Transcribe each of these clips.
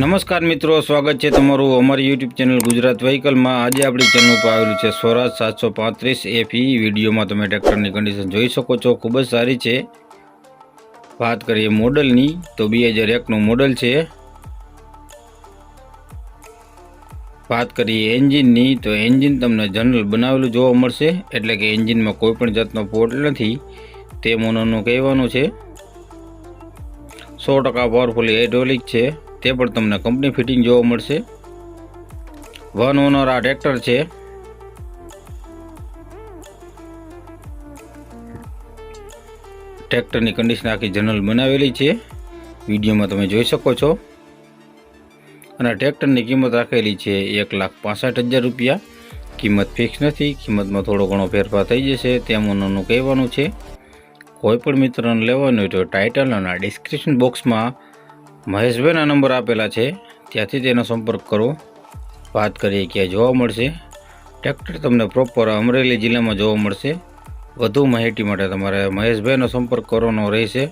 નમસ્કાર મિત્રો, સ્વાગત છે તમારું અમારી યુટ્યુબ ચેનલ ગુજરાત વ્હીકલમાં. આજે આપણી ચેનલ ઉપર આવેલું છે સ્વરાજ સાતસો પાંત્રીસ એફી વિડીયોમાં તમે ટ્રેક્ટરની કન્ડિશન જોઈ શકો છો. ખૂબ જ સારી છે. વાત કરીએ મોડલની, તો બે હજાર એકનું મોડલ છે. વાત કરીએ એન્જિનની, તો એન્જિન તમને જનરલ બનાવેલું જોવા મળશે. એટલે કે એન્જિનમાં કોઈ પણ જાતનો પોર્ટ નથી. તે મોનોનું કહેવાનું છે. સો ટકા પાવરફુલ હાઇડ્રોલિક છે. તે પણ તમને કંપની ફિટિંગ જોવા મળશે. વન ઓનર આ ટ્રેક્ટર છે. ટ્રેક્ટરની કન્ડિશન આખી જનરલ બનાવેલી છે. વિડીયોમાં તમે જોઈ શકો છો. અને ટ્રેક્ટરની કિંમત રાખેલી છે એક લાખ પાસઠ હજાર રૂપિયા. કિંમત ફિક્સ નથી, કિંમતમાં થોડો ઘણો ફેરફાર થઈ જશે, તેમ ઓનરનું કહેવાનું છે. કોઈ પણ મિત્રને લેવાનું હોય તો ટાઇટલ અને ડિસ્ક્રિપ્શન બોક્સમાં મહેશભાઈના નંબર આપેલા છે. ત્યાંથી તેનો સંપર્ક કરો. વાત કરીએ ક્યાં જોવા મળશે. ટ્રેક્ટર તમને પ્રોપર અમરેલી જિલ્લામાં જોવા મળશે. વધુ માહિતી માટે તમારે મહેશભાઈનો સંપર્ક કરવાનો રહેશે.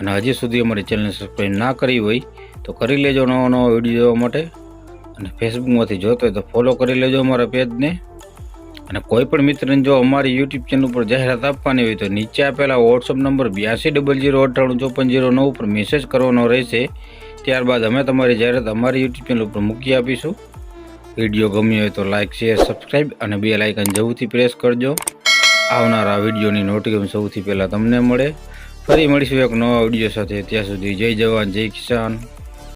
અને હજી સુધી અમારી ચેનલને સબસ્ક્રાઈબ ના કરી હોય તો કરી લેજો નવો નવો વીડિયો જોવા માટે. અને ફેસબુકમાંથી જોતો હોય તો ફોલો કરી લેજો અમારા પેજને અને કોઈ પણ મિત્રને જો અમારી યુટ્યુબ ચેનલ ઉપર જાહેરાત આપવાની હોય તો નીચે આપેલા વોટ્સઅપ નંબર બ્યાસી ડબલ જીરો અઠ્ઠાણું ચોપન જીરો ઉપર મેસેજ કરવાનો રહેશે. ત્યારબાદ અમે તમારી જાહેરાત અમારી યુટ્યુબ ચેનલ ઉપર મૂકી આપીશું. વીડિયો ગમ્યો હોય તો લાઇક શેર સબસ્ક્રાઈબ અને બે લાઇકન જરૂરથી પ્રેસ કરજો. આવનારા વિડીયોની નોટિફિકેશન સૌથી પહેલાં તમને મળે. ફરી મળીશું એક નવા વીડિયો સાથે. ત્યાં સુધી જય જવાન, જય કિસાન.